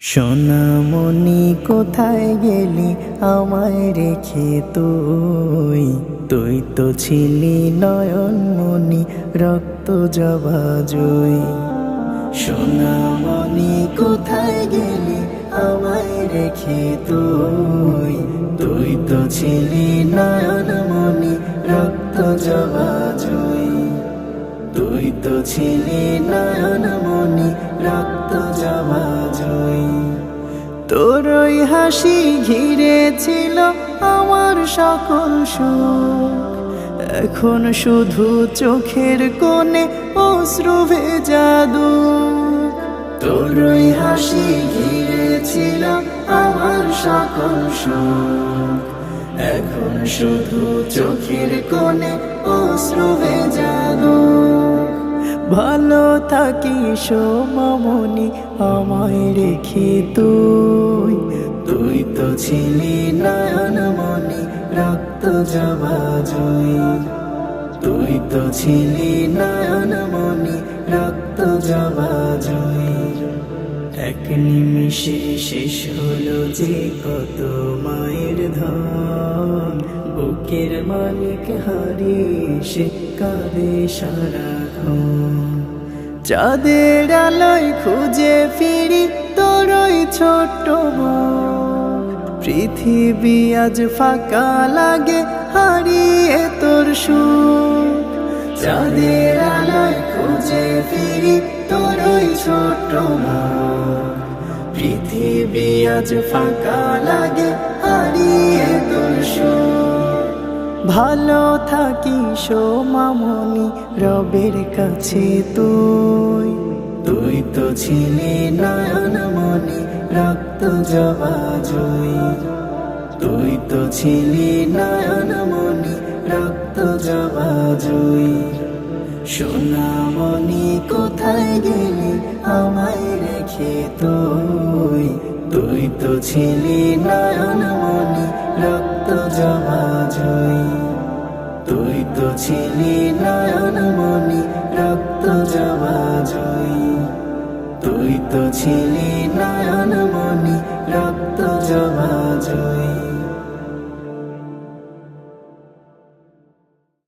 সোনামণি কোথায় গেলি আমায় রেখে তুই? তুই তো ছিলি নয়নমণি, রক্ত জবা জুই। সোনামণি কোথায় গেলি আমায় রেখে তুই? তুই তো ছিলি নয়নমণি, রক্ত জবা তুই তো ছিলি নয়নমণি রক্ত জুই তোর ওই হাসি ঘিরে ছিল আমার সকল সুখ। এখন শুধু চোখের কোণে অশ্রু ভেজা তোর ওই হাসি ঘিরে ছিল আমার সকল সুখ। এখন শুধু চোখের কোণে অশ্রু ভেজা ভালো থাকি সোমামনি আমায় রেখে তুই। তুই তো ছিলি নয়নমণি রক্ত জবা তুই তো ছিলি নয়নমণি রক্ত জবা এক নিমিষে শেষ হলো যে কত মায়ের বুকের মালিক হারিয়ে সে কাঁদে সারাক্ষণ চাঁদের আলোয় খুঁজে ফিরি তোরই মুখ পৃথিবী আজ ফাঁকা লাগে, হারিয়ে তোর সুখ চাঁদের আলোয় খুঁজে ফিরি তোরই ছোট্ট পৃথিবী আজ ফাঁকা লাগে, হারিয়ে তোর সুখ ভালো থাকি সোমামনি রবের কাছে তুই। তুই তো ছিলি নয়নমণি রক্ত জবা জুই। তুই তো ছিলি নয়নমণি রক্ত জবা জুই। সোনামণি কোথায় গেলি আমায় রেখে তুই? তুই তো ছিলি নয়নমণি তো ছিলি নয়নমণি রক্ত জমা জয়ী। তুই তো ছিলি নয়নমণি রক্ত জমা জয়ী।